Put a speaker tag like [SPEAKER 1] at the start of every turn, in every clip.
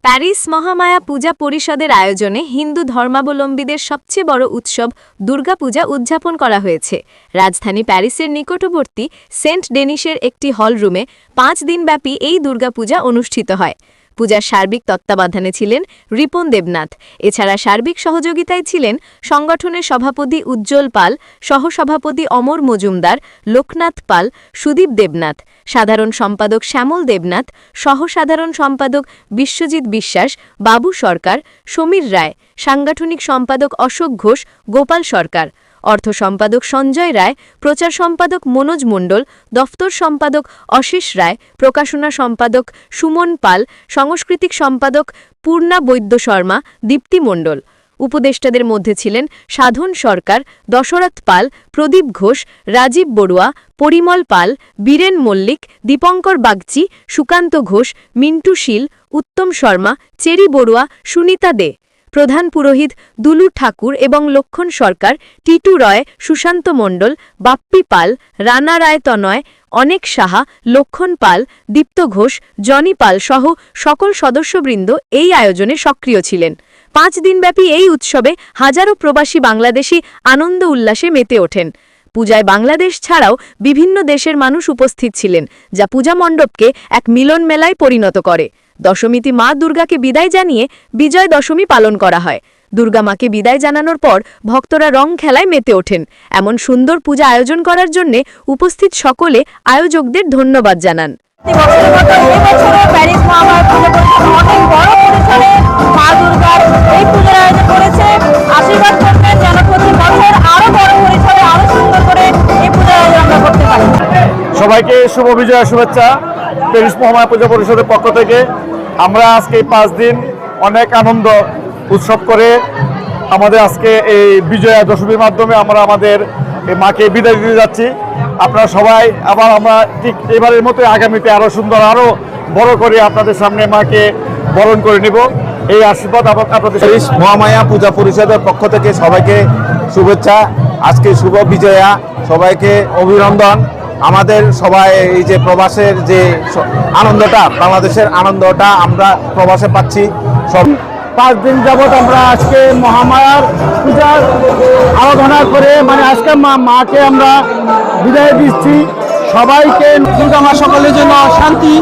[SPEAKER 1] Paris Mahamaya পূজা পরিষদের আয়োজনে হিন্দু ধর্মাবলম্বীদের সবচেয়ে বড় উৎসব দুর্গাপূজা উদযাপন করা হয়েছে। রাজধানী প্যারিসের নিকটবর্তী সেন্ট ডেনিসের একটি হলরুমে পাঁচ দিনব্যাপী এই দুর্গাপূজা অনুষ্ঠিত হয়। পূজার সার্বিক তত্ত্বাবধানে ছিলেন রিপন দেবনাথ। এছাড়া সার্বিক সহযোগিতায় ছিলেন সংগঠনের সভাপতি উজ্জ্বল পাল, সহসভাপতি অমর মজুমদার, লোকনাথ পাল, সুদীপ দেবনাথ। সাধারণ সম্পাদক শ্যামল দেবনাথ, সহসাধারণ সম্পাদক বিশ্বজিৎ বিশ্বাস, বাবু সরকার, সমীর রায়। সাংগঠনিক সম্পাদক অশোক ঘোষ, গোপাল সরকার। অর্থ সম্পাদক সঞ্জয় রায়, প্রচার সম্পাদক মনোজ মণ্ডল, দফতর সম্পাদক অশিস রায়, প্রকাশনা সম্পাদক সুমন পাল, সাংস্কৃতিক সম্পাদক পূর্ণা বৈদ্য শর্মা, দীপ্তি মণ্ডল। উপদেষ্টাদের মধ্যে ছিলেন সাধন সরকার, দশরথ পাল, প্রদীপ ঘোষ, রাজীব বড়ুয়া, পরিমল পাল, বীরেন মল্লিক, দীপঙ্কর বাগচি, সুকান্ত ঘোষ, মিন্টু শীল, উত্তম শর্মা, চেরি বড়ুয়া, সুনিতা দে। প্রধান পুরোহিত দুলু ঠাকুর এবং লক্ষণ সরকার, টিটু রয়, সুশান্ত মণ্ডল, বাপ্পি পাল, রানা রায় তনয়, অনেক সাহা, লক্ষণ পাল, দীপ্ত ঘোষ, জনি পাল সহ সকল সদস্যবৃন্দ এই আয়োজনে সক্রিয় ছিলেন। পাঁচ দিনব্যাপী এই উৎসবে হাজারো প্রবাসী বাংলাদেশি আনন্দ উল্লাসে মেতে ওঠেন। পূজায় বাংলাদেশ ছাড়াও বিভিন্ন দেশের মানুষ উপস্থিত ছিলেন, যা পূজা মণ্ডপকে এক মিলন মেলায় পরিণত করে। দশমীতি মা দুর্গাকে বিদায় জানিয়ে বিজয় দশমী পালন করা হয়। দুর্গা মাকে বিদায় জানানোর পর ভক্তরা রং খেলায় মেতে ওঠেন। এমন সুন্দর পূজা আয়োজন করার জন্য উপস্থিত সকলে আয়োজকদের ধন্যবাদ জানান।
[SPEAKER 2] সবাইকে শুভ বিজয়া শুভেচ্ছা। প্যারিস মহামায়া পূজা পরিষদের পক্ষ থেকে আমরা আজকে এই পাঁচ দিন অনেক আনন্দ উৎসব করে আমাদের আজকে এই বিজয়া দশমীর মাধ্যমে আমরা আমাদের মাকে বিদায় দিতে যাচ্ছি। আপনারা সবাই আবার আমরা ঠিক এবারের মতো আগামীতে আরও সুন্দর আরও বড় করে আপনাদের সামনে মাকে বরণ করে নিব। এই আশীর্বাদ আপনাদের
[SPEAKER 3] মহামায়া পূজা পরিষদের পক্ষ থেকে সবাইকে শুভেচ্ছা। আজকে শুভ বিজয়া। সবাইকে অভিনন্দন। আমাদের সবাই এই যে প্রবাসের যে আনন্দটা বাংলাদেশের আনন্দটা আমরা প্রবাসে পাচ্ছি। সব
[SPEAKER 2] পাঁচ দিন যাবৎ আমরা আজকে মহামায়ার পূজার আরাধনা করে মানে আজকে মা মাকে আমরা বিদায় দিচ্ছি। সবাইকে দুর্গা মা সকলের জন্য শান্তি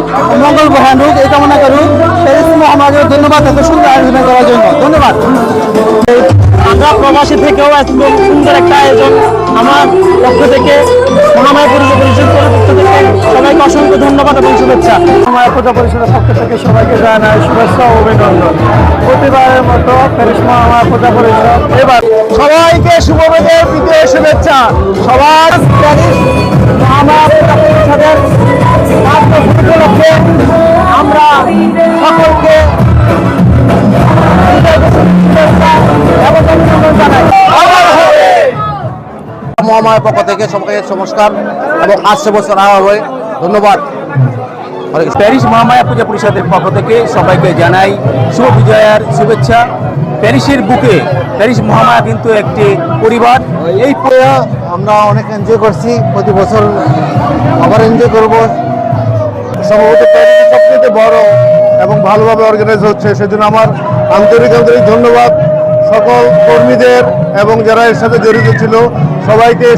[SPEAKER 2] মঙ্গল বহান হোক এই কামনা করুক প্যারিস মহামায়াকে ধন্যবাদ এত সুন্দর আয়োজন করার জন্য। ধন্যবাদ। আমরা প্রবাসী থেকেও সুন্দর একটা আয়োজন আমার পক্ষ থেকে মহামায়া পূজা অসংখ্য ধন্যবাদ এবং শুভেচ্ছা। মহামায়া পূজা পরিষদের পক্ষ থেকে সবাইকে জানাই শুভেচ্ছা ও অভিনন্দন। প্রতিবারের মতো প্যারিস আমার পূজা পরিষদ। এবার সবাইকে শুভ বিজয় শুভেচ্ছা। সবার মহামায়া পূজা পরিষদের উপলক্ষে আমরা সকলকে
[SPEAKER 3] মহামায়ার পক্ষ থেকে সবাইকে নমস্কার এবং আসছে বছর আরও হবে। ধন্যবাদ।
[SPEAKER 4] প্যারিস মহামায়া পূজা পরিষদের পক্ষ থেকে সবাইকে জানাই শুভ বিজয়ার শুভেচ্ছা। প্যারিসের বুকে, প্যারিস মহামায়া কিন্তু একটি পরিবার।
[SPEAKER 2] এই পূজা আমরা অনেক এনজয় করছি, প্রতি বছর আবার এনজয় করব। সম্ভবত প্যারিসের সবচেয়ে বড় এবং ভালোভাবে অর্গানাইজ হচ্ছে, সেজন্য আমার আন্তরিক আন্তরিক ধন্যবাদ। সকল কর্মীদের এবং যারা এর সাথে জড়িত ছিল, সবাইকে